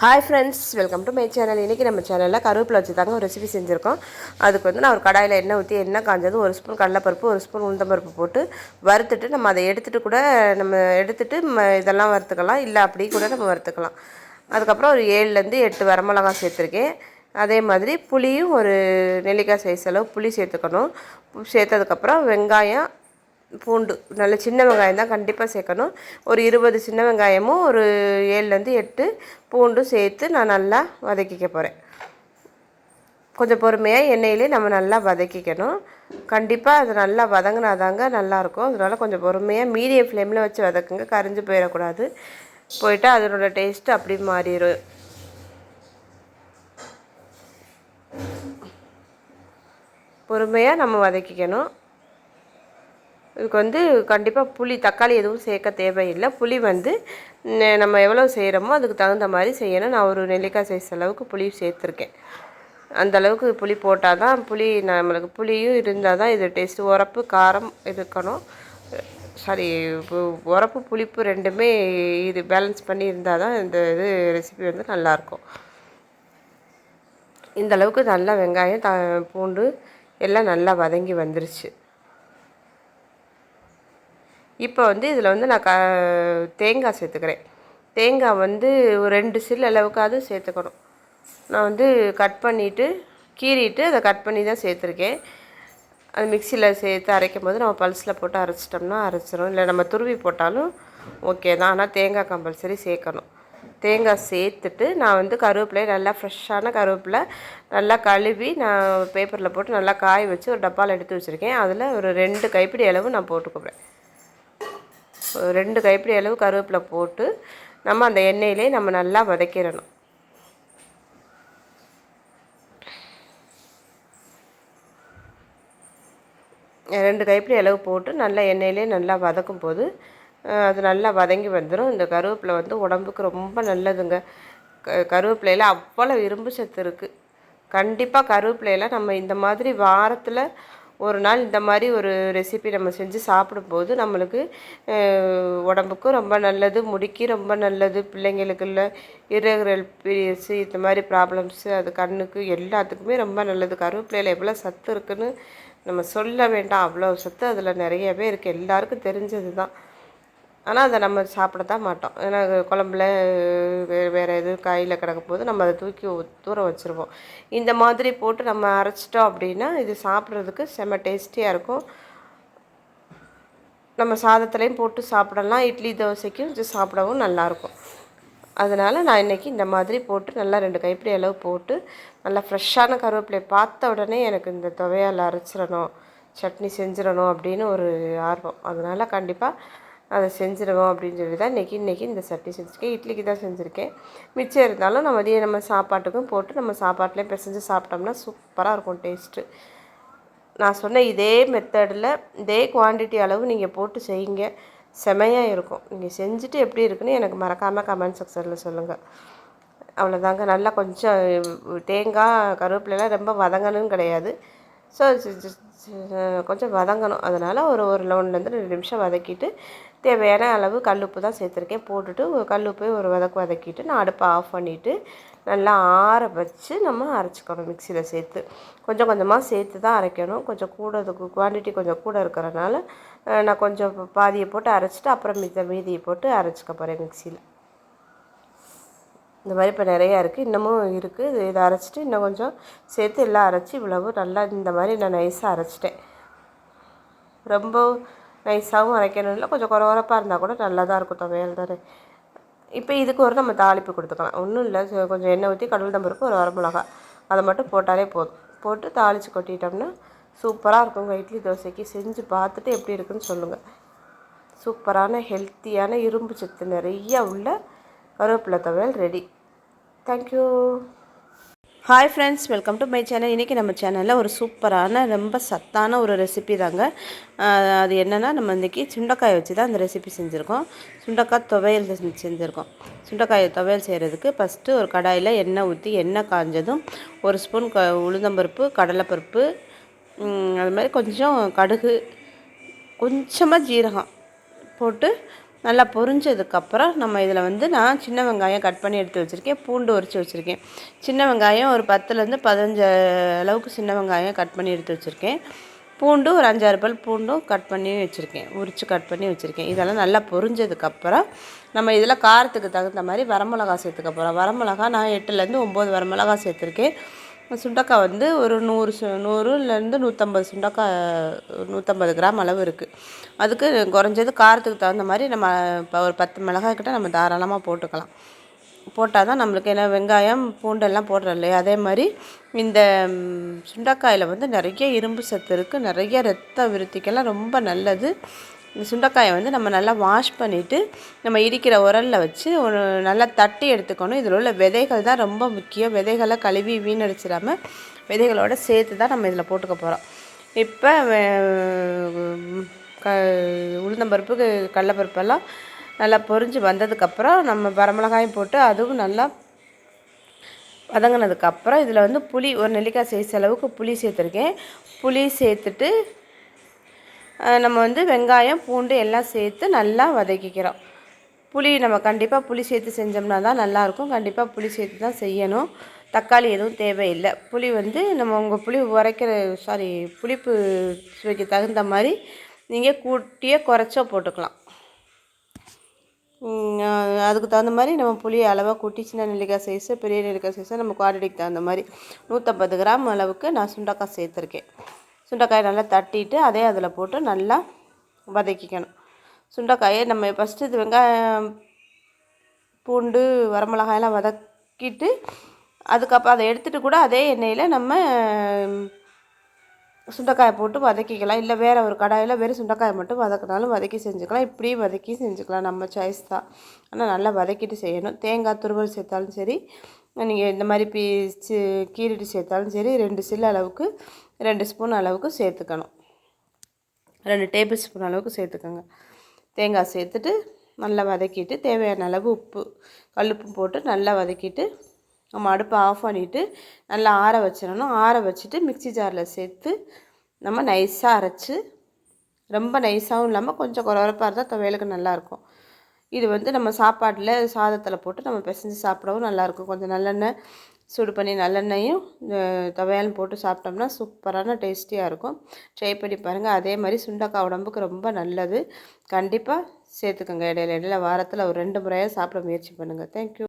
Hi friends welcome to my channel இன்றைக்கி நம்ம சேனலில் கருவேப்பிலை வச்சு தாங்க ஒரு ரெசிபி செஞ்சுருக்கோம். அதுக்கு வந்து நான் ஒரு கடாயில் எண்ணெய் ஊற்றி எண்ணெய் காஞ்சது ஒரு ஸ்பூன் கடலைப்பருப்பு ஒரு ஸ்பூன் உளுந்தம்பருப்பு போட்டு வறுத்துட்டு நம்ம அதை எடுத்துகிட்டு கூட நம்ம எடுத்துட்டு ம இதெல்லாம் வறுத்துக்கலாம். இல்லை அப்படி கூட நம்ம வறுத்துக்கலாம். அதுக்கப்புறம் ஒரு ஏழுலேருந்து எட்டு வரமிளகாய் சேர்த்துருக்கேன். அதே மாதிரி புளியும் ஒரு நெல்லிக்காய் சைஸ் அளவு புளி சேர்த்துக்கணும். சேர்த்ததுக்கப்புறம் வெங்காயம் பூண்டு நல்ல சின்ன வெங்காயம் தான் கண்டிப்பாக சேர்க்கணும். ஒரு இருபது சின்ன வெங்காயமும் ஒரு ஏழுலேருந்து எட்டு பூண்டும் சேர்த்து நான் நல்லா வதக்கிக்க போகிறேன் கொஞ்சம் பொறுமையாக எண்ணெயிலே நம்ம நல்லா வதக்கிக்கணும். கண்டிப்பாக அது நல்லா வதங்கினாதாங்க நல்லாயிருக்கும். அதனால் கொஞ்சம் பொறுமையாக மீடியம் ஃப்ளேமில் வச்சு வதக்குங்க. கரைஞ்சி போயிடக்கூடாது. போயிட்டு அதனோட டேஸ்ட்டு அப்படி மாறிடும். பொறுமையாக நம்ம வதக்கிக்கணும். இதுக்கு வந்து கண்டிப்பாக புளி தக்காளி எதுவும் சேர்க்க தேவையில்லை. புளி வந்து நம்ம எவ்வளோ செய்கிறோமோ அதுக்கு தகுந்த மாதிரி செய்யணும். நான் ஒரு நெல்லிக்காய் சைஸ் அளவுக்கு புளி சேர்த்துருக்கேன். அந்த அளவுக்கு புளி போட்டால் தான் புளி நம்மளுக்கு புளியும் இருந்தால் தான் இது டேஸ்ட்டு உரப்பு காரம் இருக்கணும். சாரி உரப்பு புளிப்பு ரெண்டுமே இது பேலன்ஸ் பண்ணி இருந்தால் தான் இந்த இது ரெசிபி வந்து நல்லாயிருக்கும். இந்த அளவுக்கு நல்லா வெங்காயம் த பூண்டு எல்லாம் நல்லா வதங்கி வந்துருச்சு. இப்போ வந்து இதில் வந்து நான் க தேங்காய் சேர்த்துக்கிறேன். தேங்காய் வந்து ஒரு ரெண்டு சில் அளவுக்காவது சேர்த்துக்கணும். நான் வந்து கட் பண்ணிவிட்டு கீறிட்டு அதை கட் பண்ணி தான் சேர்த்துருக்கேன். அது மிக்சியில் சேர்த்து அரைக்கும் போது நம்ம பல்ஸில் போட்டு அரைச்சிட்டோம்னா அரைச்சிரும். இல்லை நம்ம துருவி போட்டாலும் ஓகே தான். ஆனால் தேங்காய் கம்பல்சரி சேர்க்கணும். தேங்காய் சேர்த்துட்டு நான் வந்து கருவேப்பிலையை நல்லா ஃப்ரெஷ்ஷான கருவேப்பிலை நல்லா கழுவி நான் பேப்பரில் போட்டு நல்லா காய வச்சு ஒரு டப்பாவில் எடுத்து வச்சுருக்கேன். அதில் ஒரு ரெண்டு கைப்பிடி அளவு நான் போட்டுக்குவேன். ரெண்டு கைப்பிடி அளவு கருவேப்பிலை போட்டு நம்ம அந்த எண்ணெயிலே நம்ம நல்லா வதக்கிடணும். ரெண்டு கைப்பிடி அளவு போட்டு நல்லா எண்ணெயிலே நல்லா வதக்கும் போது அது நல்லா வதங்கி வந்துடும் இந்த கருவேப்பிலை வந்து உடம்புக்கு ரொம்ப நல்லதுங்க. க கருவேப்பிலையில் அவ்வளோ இரும்பு சத்து இருக்குது கண்டிப்பாக கருவேப்பிலையில் நம்ம இந்த மாதிரி வாரத்தில் ஒரு நாள் இந்த மாதிரி ஒரு ரெசிபி நம்ம செஞ்சு சாப்பிடும்போது நம்மளுக்கு உடம்புக்கும் ரொம்ப நல்லது முடிக்கு ரொம்ப நல்லது பிள்ளைங்களுக்குள்ள இரகுரல் பீரியட்ஸு இந்த மாதிரி ப்ராப்ளம்ஸு அது கண்ணுக்கு எல்லாத்துக்குமே ரொம்ப நல்லது. கருவேப்பிலையில் எவ்வளோ சத்து இருக்குன்னு நம்ம சொல்ல வேண்டாம். அவ்வளோ சத்து அதில் நிறையவே இருக்குது எல்லாருக்கும் தெரிஞ்சது தான் ஆனால் அதை நம்ம சாப்பிட தான் மாட்டோம். ஏன்னா குழம்புல வேறு வேறு எதுவும் காயில் கிடக்கும் போது நம்ம அதை தூக்கி தூரம் வச்சுருவோம். இந்த மாதிரி போட்டு நம்ம அரைச்சிட்டோம் அப்படின்னா இது சாப்பிட்றதுக்கு செம்ம டேஸ்டியாக இருக்கும். நம்ம சாதத்துலேயும் போட்டு சாப்பிடலாம். இட்லி தோசைக்கும் வச்சு சாப்பிடவும் நல்லாயிருக்கும் அதனால் நான் இன்றைக்கி இந்த மாதிரி போட்டு நல்லா ரெண்டு கைப்பிடி அளவு போட்டு நல்லா ஃப்ரெஷ்ஷான கருவேப்பிலையை பார்த்த உடனே எனக்கு இந்த துவையால் அரைச்சிடணும் சட்னி செஞ்சிடணும் அப்படின்னு ஒரு ஆர்வம். அதனால் கண்டிப்பாக அதை செஞ்சுருவோம் அப்படின்னு சொல்லி தான் இன்றைக்கி இன்றைக்கி இந்த சட்னி செஞ்சுருக்கேன். இட்லிக்கு தான் செஞ்சுருக்கேன். மிச்சம் இருந்தாலும் நம்ம மதியம் நம்ம சாப்பாட்டுக்கும் போட்டு நம்ம சாப்பாட்டிலே பிசைஞ்சு சாப்பிட்டோம்னா சூப்பராக இருக்கும் டேஸ்ட்டு. நான் சொன்ன இதே மெத்தடில் இதே குவான்டிட்டி அளவு நீங்கள் போட்டு செய்யுங்க. செமையாக இருக்கும். நீங்கள் செஞ்சுட்டு எப்படி இருக்குன்னு எனக்கு மறக்காமல் கமெண்ட் செக்ஷனில் சொல்லுங்கள் அவ்வளோதாங்க நல்லா கொஞ்சம் தேங்காய் கருவேப்பிலாம் ரொம்ப வதங்கணும்னு கிடையாது. ஸோ கொஞ்சம் வதங்கணும். அதனால் ஒரு ஒரு லெவன்லேருந்து ரெண்டு நிமிஷம் வதக்கிட்டு தேவையான அளவு கல்லுப்பு தான் சேர்த்துருக்கேன். போட்டுட்டு ஒரு கல்லுப்பை ஒரு வதக்கு வதக்கிட்டு நான் அடுப்பை ஆஃப் பண்ணிவிட்டு நல்லா ஆற வச்சு நம்ம அரைச்சிக்கணும் மிக்சியில் சேர்த்து. கொஞ்சம் கொஞ்சமாக சேர்த்து தான் அரைக்கணும். கொஞ்சம் கூட அதுக்கு குவான்டிட்டி கொஞ்சம் கூட இருக்கிறனால நான் கொஞ்சம் பாதியை போட்டு அரைச்சிட்டு அப்புறம் மித மீதியை போட்டு அரைச்சிக்க போகிறேன் மிக்சியில். இந்த மாதிரி இப்போ நிறையா இருக்குது இன்னமும் இருக்குது இது இதை அரைச்சிட்டு இன்னும் கொஞ்சம் சேர்த்து எல்லாம் அரைச்சி இவ்வளவு நல்லா இந்த மாதிரி நான் நைஸாக அரைச்சிட்டேன். ரொம்ப நைஸாகவும் அரைக்கணும் இல்லை கொஞ்சம் குறவரப்பாக இருந்தால் கூட நல்லா தான் இருக்கும் துவையல் தானே. இப்போ இதுக்கு ஒரு நம்ம தாளிப்பு கொடுத்துக்கலாம். ஒன்றும் இல்லை கொஞ்சம் எண்ணெய் ஊற்றி கடல் தம்பருக்கு ஒரு வரமிளகா அதை மட்டும் போட்டாலே போதும். போட்டு தாளித்து கொட்டிட்டோம்னா சூப்பராக இருக்குங்க இட்லி தோசைக்கு செஞ்சு பார்த்துட்டு எப்படி இருக்குன்னு சொல்லுங்கள் சூப்பரான ஹெல்த்தியான இரும்பு சத்து நிறையா உள்ள கருவேப்பிலை துவையல் ready. Thank you hi friends welcome to my channel இன்றைக்கி நம்ம சேனலில் ஒரு சூப்பரான ரொம்ப சத்தான ஒரு ரெசிபி தாங்க. அது என்னென்னா நம்ம இன்றைக்கி சுண்டைக்காய் வச்சு தான் அந்த ரெசிபி செஞ்சுருக்கோம். சுண்டைக்காய் துவையல் செஞ்சு- செஞ்சுருக்கோம். சுண்டைக்காய் துவையல் செய்கிறதுக்கு ஃபஸ்ட்டு ஒரு கடாயில் எண்ணெய் ஊற்றி எண்ணெய் காஞ்சதும் ஒரு ஸ்பூன் க உளுந்தம்பருப்பு கடலைப்பருப்பு அது மாதிரி கொஞ்சம் கடுகு கொஞ்சமாக ஜீரகம் போட்டு நல்லா பொரிஞ்சதுக்கப்புறம் நம்ம இதில் வந்து நான் சின்ன வெங்காயம் கட் பண்ணி எடுத்து வச்சுருக்கேன் பூண்டு உரித்து வச்சுருக்கேன். சின்ன வெங்காயம் ஒரு பத்துலேருந்து பதினஞ்சு அளவுக்கு சின்ன வெங்காயம் கட் பண்ணி எடுத்து வச்சுருக்கேன். பூண்டு ஒரு அஞ்சாறு பல் பூண்டும் கட் பண்ணி வச்சுருக்கேன் உரித்து கட் பண்ணி வச்சுருக்கேன். இதெல்லாம் நல்லா பொரிஞ்சதுக்கப்புறம் நம்ம இதில் காரத்துக்கு தகுந்த மாதிரி வரமிளகா சேர்த்துக்க போகிறோம். வரமிளகா நான் எட்டுலேருந்து ஒம்பது வரமிளகா சேர்த்துருக்கேன். சுண்டக்காய் வந்து ஒரு நூறு சு நூறுலேருந்து நூற்றம்பது சுண்டக்காய் நூற்றம்பது கிராம் அளவு இருக்குது அதுக்கு குறைஞ்சது காரத்துக்கு தகுந்த மாதிரி நம்ம இப்போ ஒரு பத்து மிளகாய் கிட்ட நம்ம தாராளமாக போட்டுக்கலாம். போட்டால் தான் நம்மளுக்கு என்ன வெங்காயம் பூண்டெல்லாம் போடுறோம் இல்லையா? அதே மாதிரி இந்த சுண்டக்காயில் வந்து நிறைய இரும்பு சத்து இருக்குது நிறைய ரத்த விருத்திக்கெல்லாம் ரொம்ப நல்லது. இந்த சுண்டைக்காயை வந்து நம்ம நல்லா வாஷ் பண்ணிவிட்டு நம்ம இடிக்கிற உரலில் வச்சு ஒரு நல்லா தட்டி எடுத்துக்கணும். இதில் உள்ள விதைகள் தான் ரொம்ப முக்கியம். விதைகளை கழுவி வீணடிச்சிடாமல் விதைகளோடு சேர்த்து தான் நம்ம இதில் போட்டுக்க போகிறோம் இப்போ க உளுந்தம்பருப்பு கடலப்பருப்பெல்லாம் நல்லா பொரிஞ்சு வந்ததுக்கப்புறம் நம்ம வரமிளகாயும் போட்டு அதுவும் நல்லா வதங்கினதுக்கப்புறம் இதில் வந்து புளி ஒரு நெல்லிக்காய் சைஸ் அளவுக்கு புளி சேர்த்துருக்கேன். புளி சேர்த்துட்டு நம்ம வந்து வெங்காயம் பூண்டு எல்லாம் சேர்த்து நல்லா வதக்கிக்கிறோம். புளி நம்ம கண்டிப்பாக புளி சேர்த்து செஞ்சோம்னா தான் நல்லாயிருக்கும். கண்டிப்பாக புளி சேர்த்து தான் செய்யணும். தக்காளி எதுவும் தேவையில்லை. புளி வந்து நம்ம உங்கள் புளி உரைக்கிற சாரி புளிப்பு சுவைக்கு தகுந்த மாதிரி நீங்கள் கூட்டியே குறைச்சோ போட்டுக்கலாம். அதுக்கு தகுந்த மாதிரி நம்ம புளி அளவாக கூட்டி சின்ன நெல்லிக்காய் சைஸு பெரிய நெல்லிக்காய் சைஸு நம்ம குவாலிட்டிக்கு தகுந்த மாதிரி நூற்றம்பது கிராம் அளவுக்கு நான் சுண்டக்காய் சேர்த்துருக்கேன். சுண்டைக்காயை நல்லா தட்டிட்டு அதே அதில் போட்டு நல்லா வதக்கிக்கணும். சுண்டைக்காயை நம்ம ஃபஸ்ட்டு இது வெங்காயம் பூண்டு வரமிளகாயெல்லாம் வதக்கிட்டு அதுக்கப்புறம் அதை எடுத்துகிட்டு கூட அதே எண்ணெயில் நம்ம சுண்டைக்காயை போட்டு வதக்கிக்கலாம். இல்லை வேறு ஒரு கடாயில் வெறும் சுண்டைக்காயை மட்டும் வதக்கினாலும் வதக்கி செஞ்சுக்கலாம். இப்படியும் வதக்கி செஞ்சுக்கலாம். நம்ம சாய்ஸ் தான். ஆனால் நல்லா வதக்கிட்டு செய்யணும். தேங்காய் துருவல் சேர்த்தாலும் சரி நீங்கள் இந்த மாதிரி பீச்சு கீரிட்டு சேர்த்தாலும் சரி ரெண்டு சில்லு அளவுக்கு ரெண்டு ஸ்பூன் அளவுக்கு சேர்த்துக்கணும். ரெண்டு டேபிள் ஸ்பூன் அளவுக்கு சேர்த்துக்கோங்க. தேங்காய் சேர்த்துட்டு நல்லா வதக்கிட்டு தேவையான அளவு உப்பு கல்லுப்பும் போட்டு நல்லா வதக்கிட்டு நம்ம அடுப்பை ஆஃப் பண்ணிவிட்டு நல்லா ஆற வச்சிடணும். ஆற வச்சுட்டு மிக்சி ஜாரில் சேர்த்து நம்ம நைஸாக அரைச்சி ரொம்ப நைஸாகவும் இல்லாமல் கொஞ்சம் குறவரப்பாக இருந்தால் துவையலுக்கு நல்லாயிருக்கும் இது வந்து நம்ம சாப்பாட்டில் சாதத்தில் போட்டு நம்ம பிசைஞ்சு சாப்பிடவும் நல்லாயிருக்கும். கொஞ்சம் நல்லெண்ணெய் சூடு பண்ணி நல்லெண்ணெயும் துவையாலும் போட்டு சாப்பிட்டோம்னா சூப்பரான டேஸ்டியாக இருக்கும். ட்ரை பண்ணி பாருங்கள் அதே மாதிரி சுண்டக்காய் உடம்புக்கு ரொம்ப நல்லது. கண்டிப்பாக சேர்த்துக்கோங்க. இடையில இடையில வாரத்தில் ஒரு ரெண்டு முறையாக சாப்பிட முயற்சி பண்ணுங்கள் தேங்க்யூ